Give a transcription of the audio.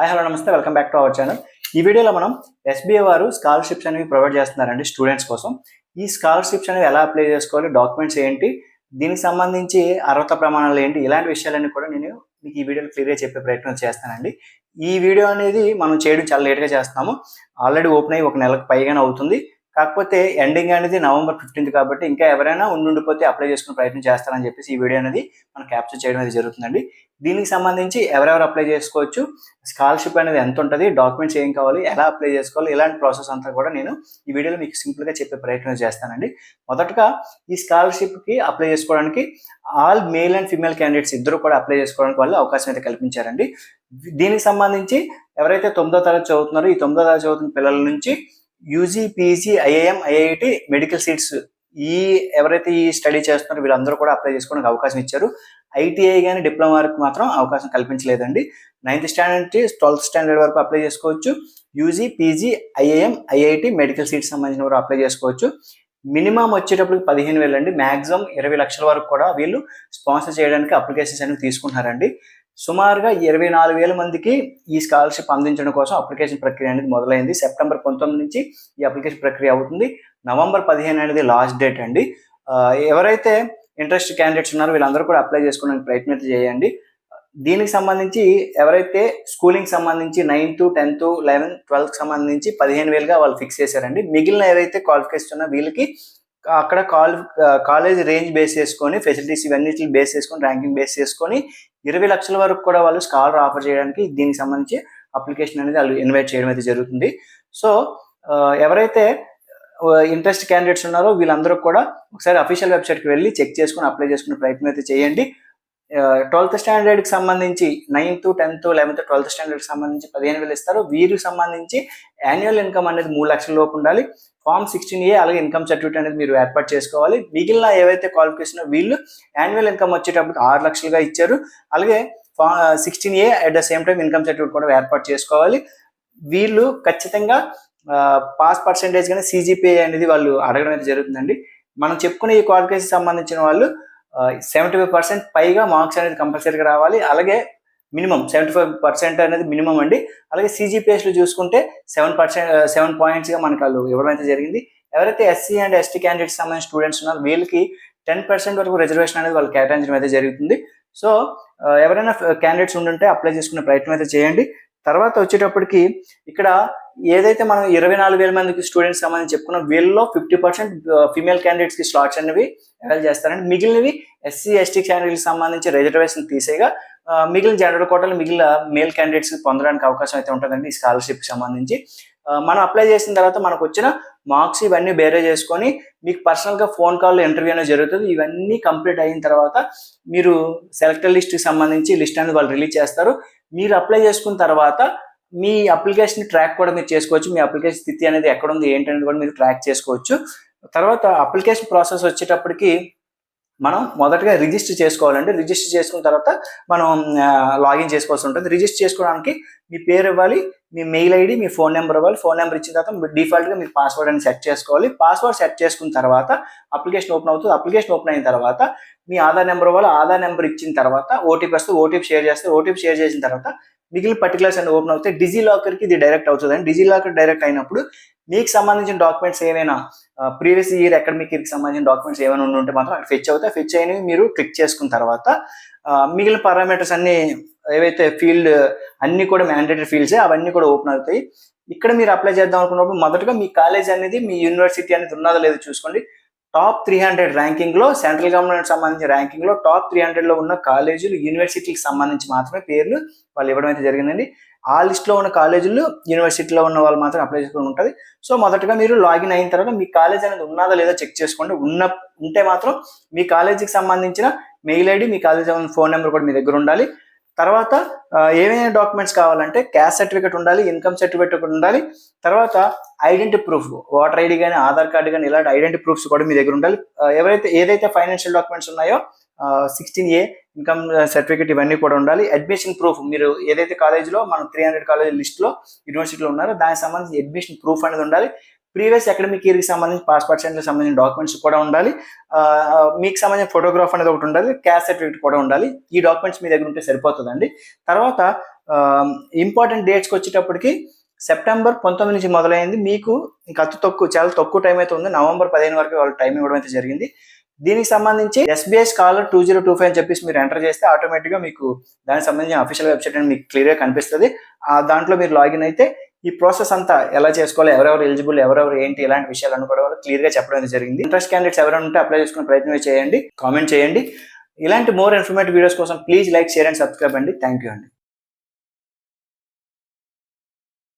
Hi hello నమస్తే. Welcome back to our channel ఈ వీడియోలో మనం ఎస్బీఐ వారు స్కాలర్షిప్స్ అనేవి ప్రొవైడ్ చేస్తున్నారండి స్టూడెంట్స్ కోసం. ఈ స్కాలర్షిప్స్ అనేవి ఎలా అప్లై చేసుకోవాలి? డాక్యుమెంట్స్ ఏంటి? దీనికి సంబంధించి అర్హత ప్రమాణాలు ఏంటి? ఇలాంటి విషయాలన్నీ కూడా నేను మీకు ఈ వీడియోలో క్లియర్గా చెప్పే ప్రయత్నం చేస్తానండి. ఈ వీడియో అనేది మనం చేయడం చాలా లేట్గా చేస్తున్నాము. ఆల్రెడీ ఓపెన్ అయ్యి ఒక నెలకు పైగానే అవుతుంది. కాకపోతే ఎండింగ్ అనేది నవంబర్ ఫిఫ్టీన్త్ కాబట్టి ఇంకా ఎవరైనా ఉండిపోతే అప్లై చేసుకునే ప్రయత్నం చేస్తారని చెప్పేసి ఈ వీడియో అనేది మనం క్యాప్చర్ చేయడం అనేది జరుగుతుందండి. దీనికి సంబంధించి ఎవరెవరు అప్లై చేసుకోవచ్చు స్కాలర్షిప్ అనేది ఎంత ఉంటుంది డాక్యుమెంట్స్ ఏం కావాలి ఎలా అప్లై చేసుకోవాలి ఇలాంటి ప్రాసెస్ అంతా కూడా నేను ఈ వీడియోలో మీకు సింపుల్గా చెప్పే ప్రయత్నం చేస్తానండి. మొదటగా ఈ స్కాలర్షిప్కి అప్లై చేసుకోవడానికి all male and female candidates ఇద్దరు కూడా అప్లై చేసుకోవడానికి వాళ్ళు అవకాశం అయితే కల్పించారండి. దీనికి సంబంధించి ఎవరైతే తొమ్మిదో తరగతి చదువుతున్నారో ఈ తొమ్మిదో తరగతి చదువుతున్న పిల్లల నుంచి UG PG IIM IIT medical seats ఈ ఎవరైతే ఈ స్టడీ చేస్తున్నారో వీళ్ళందరూ కూడా అప్లై చేసుకోవడానికి అవకాశం ఇచ్చారు. ఐటీఐ కానీ డిప్లొమా వరకు మాత్రం అవకాశం కల్పించలేదండి. నైన్త్ స్టాండర్డ్ నుంచి ట్వెల్త్ స్టాండర్డ్ వరకు అప్లై చేసుకోవచ్చు. UG PG IIM IIT medical seats సంబంధించిన వారు అప్లై చేసుకోవచ్చు. మినిమం వచ్చేటప్పటికి పదిహేను వేలు అండి మ్యాక్సిమం ఇరవై లక్షల వరకు కూడా వీళ్ళు స్పాన్సర్ చేయడానికి అప్లికేషన్స్ అనేవి తీసుకుంటున్నారండి. సుమారుగా ఇరవై నాలుగు వేల మందికి ఈ స్కాలర్షిప్ అందించడం కోసం అప్లికేషన్ ప్రక్రియ అనేది మొదలైంది. సెప్టెంబర్ పంతొమ్మిది నుంచి ఈ అప్లికేషన్ ప్రక్రియ అవుతుంది. నవంబర్ పదిహేను అనేది లాస్ట్ డేట్ అండి. ఎవరైతే ఇంట్రెస్ట్ క్యాండిడేట్స్ ఉన్నారో వీళ్ళందరూ కూడా అప్లై చేసుకోవడానికి ప్రయత్నం చేయండి. దీనికి సంబంధించి ఎవరైతే స్కూలింగ్ సంబంధించి నైన్త్ టెన్త్ లెవెన్త్ ట్వెల్త్ సంబంధించి పదిహేను వేలుగా వాళ్ళు ఫిక్స్ చేశారండి. మిగిలిన ఏవైతే క్వాలిఫికేషన్ ఉన్నా వీళ్ళకి అక్కడ కాల్ కాలేజ్ రేంజ్ బేస్ చేసుకొని ఫెసిలిటీస్ ఇవన్నీ బేస్ చేసుకొని ర్యాంకింగ్ బేస్ చేసుకొని ఇరవై లక్షల వరకు కూడా వాళ్ళు స్కాలర్ ఆఫర్ చేయడానికి దీనికి సంబంధించి అప్లికేషన్ అనేది వాళ్ళు ఇన్వైట్ చేయడం అయితే జరుగుతుంది. సో ఎవరైతే ఇంట్రెస్ట్ క్యాండిడేట్స్ ఉన్నారో వీళ్ళందరూ కూడా ఒకసారి అఫీషియల్ వెబ్సైట్కి వెళ్ళి చెక్ చేసుకుని అప్లై చేసుకునే ప్రయత్నం అయితే చేయండి. ట్వెల్త్ స్టాండర్డ్కి సంబంధించి నైన్త్ టెన్త్ లెవెన్త్ ట్వెల్త్ స్టాండర్డ్కి సంబంధించి పదిహేను వేలు ఇస్తారు. వీరికి సంబంధించి యాన్యువల్ ఇన్కమ్ అనేది మూడు లక్షల లోపు ఉండాలి. ఫామ్ సిక్స్టీన్ ఏ అలాగే ఇన్కమ్ సర్టిఫికేట్ అనేది మీరు ఏర్పాటు చేసుకోవాలి. మిగిలిన ఏవైతే క్వాలిఫికేషన్ వీళ్ళు యాన్యువల్ ఇన్కమ్ వచ్చేటప్పుడు ఆరు లక్షలుగా ఇచ్చారు. అలాగే ఫా sixteen A at the same time income certificate కూడా ఏర్పాటు చేసుకోవాలి. వీళ్ళు ఖచ్చితంగా పాస్ పర్సెంటేజ్ కానీ సీజీపీఏ అనేది వాళ్ళు అడగడం అయితే జరుగుతుందండి. మనం చెప్పుకునే ఈ క్వాలిఫికేషన్ సంబంధించిన వాళ్ళు సెవెంటీ ఫైవ్ పర్సెంట్ పైగా మార్క్స్ అనేది కంపల్సరీగా రావాలి. అలాగే మినిమం సెవెంటీ ఫైవ్ పర్సెంట్ అనేది మినిమం అండి. అలాగే సిజిపిఎస్లో చూసుకుంటే సెవెన్ పర్సెంట్ సెవెన్ పాయింట్స్గా మనకు వాళ్ళు ఇవ్వడం అయితే జరిగింది. ఎవరైతే ఎస్సీ అండ్ ఎస్టీ క్యాండిడేట్స్ సంబంధించిన స్టూడెంట్స్ ఉన్నారో వీళ్ళకి టెన్ పర్సెంట్ వరకు రిజర్వేషన్ అనేది వాళ్ళు కేటాయించడం అయితే జరుగుతుంది. సో ఎవరైనా క్యాండిడేట్స్ ఉండుంటే అప్లై చేసుకునే ప్రయత్నం అయితే చేయండి. తర్వాత వచ్చేటప్పటికి ఇక్కడ ఏదైతే మనం ఇరవై నాలుగు వేల మందికి స్టూడెంట్స్ సంబంధించి చెప్పుకున్నాం వీళ్ళలో ఫిఫ్టీ పర్సెంట్ ఫిమేల్ క్యాండిడేట్స్కి స్లాట్స్ అనేవి అవైల్ చేస్తారండి. మిగిలినవి ఎస్సీ ఎస్టీ క్యాండిడేట్కి సంబంధించి రిజర్వేషన్ తీసేగా మిగిలిన జనరల్ కోటలు మిగిలిన మేల్ క్యాండిడేట్స్ పొందడానికి అవకాశం అయితే ఉంటుందండి ఈ స్కాలర్షిప్ సంబంధించి. మనం అప్లై చేసిన తర్వాత మనకు వచ్చిన మార్క్స్ ఇవన్నీ బేరే చేసుకొని మీకు పర్సనల్గా ఫోన్ కాల్ ఇంటర్వ్యూ అనేది జరుగుతుంది. ఇవన్నీ కంప్లీట్ అయిన తర్వాత మీరు సెలెక్టర్ లిస్ట్కి సంబంధించి లిస్ట్ అనేది వాళ్ళు రిలీజ్ చేస్తారు. మీరు అప్లై చేసుకున్న తర్వాత మీ అప్లికేషన్ ట్రాక్ కూడా మీరు చేసుకోవచ్చు. మీ అప్లికేషన్ స్థితి అనేది ఎక్కడ ఉంది ఏంటి కూడా మీరు ట్రాక్ చేసుకోవచ్చు. తర్వాత అప్లికేషన్ ప్రాసెస్ వచ్చేటప్పటికి మనం మొదటగా రిజిస్టర్ చేసుకోవాలండి. రిజిస్టర్ చేసుకున్న తర్వాత మనం లాగిన్ చేసుకోవాల్సి ఉంటుంది. రిజిస్టర్ చేసుకోవడానికి మీ పేరు ఇవ్వాలి మీ మెయిల్ ఐడి మీ ఫోన్ నెంబర్ ఇవ్వాలి. ఫోన్ నెంబర్ ఇచ్చిన తర్వాత డిఫాల్ట్గా మీరు పాస్వర్డ్ అని సెట్ చేసుకోవాలి. పాస్వర్డ్ సెట్ చేసుకున్న తర్వాత అప్లికేషన్ ఓపెన్ అవుతుంది. అప్లికేషన్ ఓపెన్ అయిన తర్వాత మీ ఆధార్ నెంబర్ ఇవ్వాలి. ఆధార్ నెంబర్ ఇచ్చిన తర్వాత ఓటీపీ వస్తే ఓటీపీ షేర్ చేస్తే ఓటీపీ షేర్ చేసిన తర్వాత మిగిలిన పర్టికులర్స్ అన్ని ఓపెన్ అవుతాయి. డిజీ లాకర్కి ఇది డైరెక్ట్ అవుతుంది అండి డిజీ లాకర్ డైరెక్ట్ అయినప్పుడు మీకు సంబంధించిన డాక్యుమెంట్స్ ఏమైనా ప్రీవియస్ ఇయర్ అకాడమిక్ ఇయర్కి సంబంధించిన డాక్యుమెంట్స్ ఏమైనా ఉంటే మాత్రం అక్కడ ఫెచ్ అవుతాయి. ఫెచ్ అయినవి మీరు క్లిక్ చేసుకున్న తర్వాత మిగిలిన పారామీటర్స్ అన్ని ఏవైతే ఫీల్డ్ అన్ని కూడా మ్యాండేటరీ ఫీల్డ్స్ అవన్నీ కూడా ఓపెన్ అవుతాయి. ఇక్కడ మీరు అప్లై చేద్దాం అనుకున్నప్పుడు మొదటగా మీ కాలేజ్ అనేది మీ యూనివర్సిటీ అనేది ఉన్నదో లేదో చూసుకోండి. టాప్ త్రీ హండ్రెడ్ ర్యాంకింగ్లో సెంట్రల్ గవర్నమెంట్ సంబంధించిన ర్యాంకింగ్లో టాప్ త్రీ హండ్రెడ్లో ఉన్న కాలేజీలు యూనివర్సిటీకి సంబంధించి మాత్రమే పేర్లు వాళ్ళు ఇవ్వడం అయితే జరిగిందండి. ఆ లిస్ట్లో ఉన్న కాలేజీలు యూనివర్సిటీలో ఉన్న వాళ్ళు మాత్రం అప్లై చేసుకుని ఉంటుంది. సో మొదటగా మీరు లాగిన్ అయిన తర్వాత మీ కాలేజ్ అనేది ఉన్నదా లేదా చెక్ చేసుకోండి. ఉన్న ఉంటే మాత్రం మీ కాలేజీకి సంబంధించిన మెయిల్ ఐడి మీ కాలేజ్ ఫోన్ నెంబర్ కూడా మీ దగ్గర ఉండాలి. తర్వాత ఏమైనా ఏమేమి డాక్యుమెంట్స్ కావాలంటే క్యాస్ట్ సర్టిఫికేట్ ఉండాలి ఇన్కమ్ సర్టిఫికేట్ ఒకటి ఉండాలి. తర్వాత ఐడెంటిటీ ప్రూఫ్ ఓటర్ ఐడి కానీ ఆధార్ కార్డు కానీ ఇలాంటి ఐడెంటిటీ ప్రూఫ్స్ కూడా మీ దగ్గర ఉండాలి. ఎవరైతే ఏదైతే ఫైనాన్షియల్ డాక్యుమెంట్స్ ఉన్నాయో సిక్స్టీన్ ఏ ఇన్కమ్ సర్టిఫికేట్ ఇవన్నీ కూడా ఉండాలి. అడ్మిషన్ ప్రూఫ్ మీరు ఏదైతే కాలేజీలో మనం త్రీ హండ్రెడ్ కాలేజ్ లిస్ట్లో యూనివర్సిటీలో ఉన్నారో దానికి సంబంధించి అడ్మిషన్ ప్రూఫ్ అనేది ఉండాలి. ప్రీవియస్ అకాడమిక్ ఇయర్కి సంబంధించి పాస్ పర్సెంట్కి సంబంధించిన డాక్యుమెంట్స్ కూడా ఉండాలి. మీకు సంబంధించిన ఫోటోగ్రాఫ్ అనేది ఒకటి ఉండాలి. క్యాస్ట్ సర్టిఫికేట్ కూడా ఉండాలి. ఈ డాక్యుమెంట్స్ మీ దగ్గర ఉంటే సరిపోతుందండి. తర్వాత ఇంపార్టెంట్ డేట్స్కి వచ్చేటప్పటికి సెప్టెంబర్ పంతొమ్మిది నుంచి మొదలైంది. మీకు ఇంకా అతి తక్కువ చాలా తక్కువ టైం అయితే ఉంది. నవంబర్ పదిహేను వరకు వాళ్ళు టైం ఇవ్వడం అయితే జరిగింది. దీనికి సంబంధించి SBI scholar two zero two five అని చెప్పేసి మీరు ఎంటర్ చేస్తే ఆటోమేటిక్గా మీకు దానికి సంబంధించిన అఫీషియల్ వెబ్సైట్ అని మీకు క్లియర్గా కనిపిస్తుంది. ఆ దాంట్లో మీరు లాగిన్ అయితే ఈ ప్రాసెస్ అంతా ఎలా చేసుకోవాలి ఎవరెవరు ఎలిజిబుల్ ఎవరెవరు ఏంటి ఇలాంటి విషయాలను కూడా క్లియర్ క్లియర్గా చెప్పడం జరిగింది. ఇంట్రెస్ట్ క్యాండిడేట్స్ ఎవరైనా ఉంటే అప్లై చేసుకునే ప్రయత్నం చేయండి కామెంట్ చేయండి. ఇలాంటి మోర్ ఇన్ఫర్మేటివ్ వీడియోస్ కోసం please like share and subscribe అండి. థ్యాంక్ యూ అండి.